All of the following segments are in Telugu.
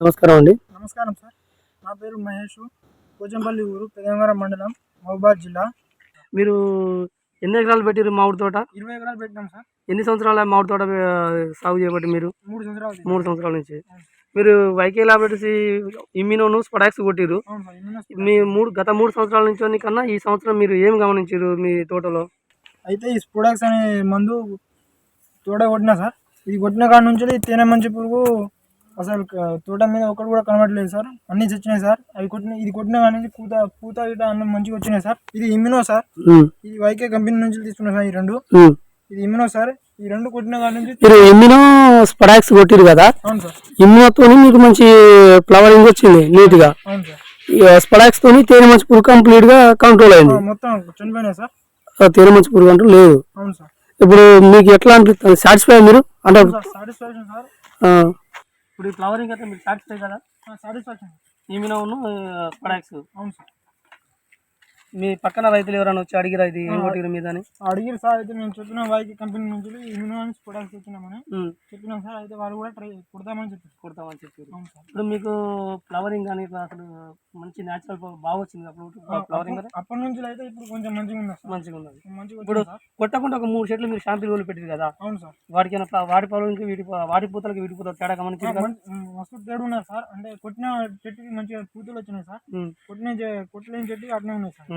నమస్కారం అండి. నమస్కారం సార్. నా పేరు మహేష్. పోచంపల్లి ఊరు పెదంగర మండలం మహబాద్ జిల్లా. మీరు ఎన్ని ఎకరాలు పెట్టారు మామిడి తోట? ఇరవై ఎకరాలు పెట్టినాం సార్. ఎన్ని సంవత్సరాల మామిడి తోట సాగు చేయబట్టి మీరు? మూడు సంవత్సరాలు. మూడు సంవత్సరాల నుంచి. మీరు వైకే లాబెట్సి ఇమ్యూనోను స్పడాక్స్ కొట్టిరు మీ మూడు గత మూడు సంవత్సరాల నుంచి కన్నా ఈ సంవత్సరం మీరు ఏం గమనించారు మీ తోటలో? అయితే ఈ స్పోడాక్స్ అనే మందు తోట కొట్టినా సార్. ఇది కొట్టిన కాడ నుంచి తేనె మంచి పురుగు అసలు తోట మీద ఒకటి కూడా కనబడలేదు సార్. అన్ని చచ్చినాయి సార్. అవి కొట్టిన ఇది కొట్టిన కాడ నుంచి పూత పూత గిట అన్ని మంచిగా వచ్చినాయి సార్. ఇది ఇమ్యూనో సార్. ఇది వైకే కంపెనీ నుంచి తీసుకున్నా సార్ ఈ రెండు. ఇది ఇమ్యూనో సార్. ఈ రెండు కొట్టిన కాడ నుంచి మీరు ఇమ్యూనో స్పడాక్స్ కొట్టిరు కదా? అవును సార్. ఇమ్యూనోతో మీకు మంచి ఫ్లవరింగ్ వచ్చింది నీట్గా. అవును సార్. స్పడాక్స్ తోని తేనె మంచి పురుగు కంప్లీట్గా కంట్రోల్ అయింది మొత్తం చనిపోయినాయి సార్. తేనె మంచి పురుగు అంటూ లేదు. అవును సార్. ఇప్పుడు మీకు ఎట్లా అనిపిస్తుంది? సాటిస్ఫై మీరు? అంటే సాటిస్ఫాక్షన్ సార్ ఇప్పుడు ఫ్లవరింగ్ అయితే మీరు సాటిస్ఫై కదా? సాటిస్ఫాక్షన్. ఈమెను ప్రొడక్ట్స్ అవును సార్. మీ పక్కన రైతులు ఎవరైనా వచ్చి అడిగిరా ఇది ఏం కొట్టిరు మీద అని అడిగిరు సార్ అయితే మేము చెప్పిన వైకి కంపెనీ నుంచి ఇమ్యూనాన్స్ ప్రొడక్ట్స్ వచ్చినామని ఉమ్, చెప్పినాం సార్ అయితే వాళ్ళు కూడా ట్రై కుడతామని చెప్పారు. కొడతామని చెప్పారు. అవును సార్. ఇప్పుడు మీకు ఫ్లవరింగ్ కానీ ఇట్లా అసలు మంచి న్యాచురల్ బాగా వచ్చింది అప్పుడు ఫ్లవరింగ్ అప్ప- అప్పటి నుంచి అయితే ఇప్పుడు కొంచెం మంచిగా ఉంది మంచిగా ఉన్నది. మంచిగా ఇప్పుడు కొట్టకుండా ఒక మూడు చెట్లు మీరు షాంపిల్ వాళ్ళు పెట్టారు కదా. అవును సార్. ఏమైనా వాటి పొలంకి వీటి పొ- వాటి పూతలకి వీటి పూతలు తేడా ఉమ్, మస్తు తేడు ఉన్నారు సార్. అంటే కొట్టిన చెట్టుకి మంచిగా పూతలు వచ్చినాయి సార్. కొట్టిన కొట్టలేని చెట్టుకి అట్నే ఉన్నాయి సార్.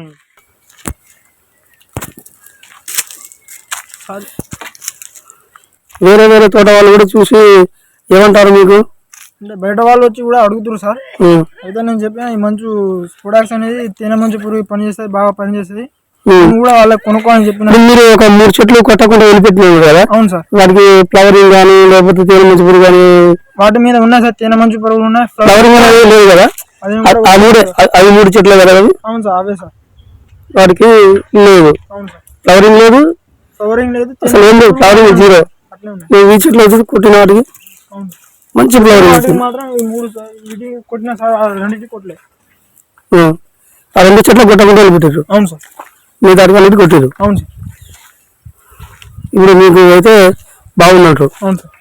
వేరే వేరే తోట వాళ్ళు కూడా చూసి ఏమంటారు మీకు? అంటే బయట వాళ్ళు వచ్చి కూడా అడుగుతారు సార్. అయితే నేను చెప్పిన ఈ మంచు ప్రొడక్ట్స్ అనేది తేనె మంచి పురుగు పనిచేస్తుంది బాగా పనిచేస్తుంది కూడా వాళ్ళకి కొనుక్కోని చెప్పిన. మీరు ఒక మూడు చెట్లు కొట్టకుండా వదిలిపెట్టినారు కదా? అవును సార్. వాటికి ఫ్లవరింగ్ కానీ లేకపోతే తేనె మంచి పురుగు కానీ వాటి మీద ఉన్నాయి సార్ తేనె మంచి పురుగులు ఉన్నాయి ఫ్లవర్ ఫ్లవరింగ్ అనేది లేదు కదా? అవి మూడు చెట్లే కదా అవి? అవును సార్ అవే సార్. వాటికి లేదు. అవును సార్. ఫ్లవరింగ్ లేదు? ఫ్లవరింగ్ లేదు అసలు ఏం లేదు ఫ్లవరింగ్ జీరో ఈ చెట్లు వచ్చి కొట్టిన వాటికి? అవును మంచి సార్ ఆ రెండు చెట్లు కొట్టకుండా వదిలిపెట్టారు అవును సార్. మీ దాటికి అనేది కొట్టారు అవును సార్. ఇప్పుడు మీకు అయితే బాగున్నట్టు అవును సార్.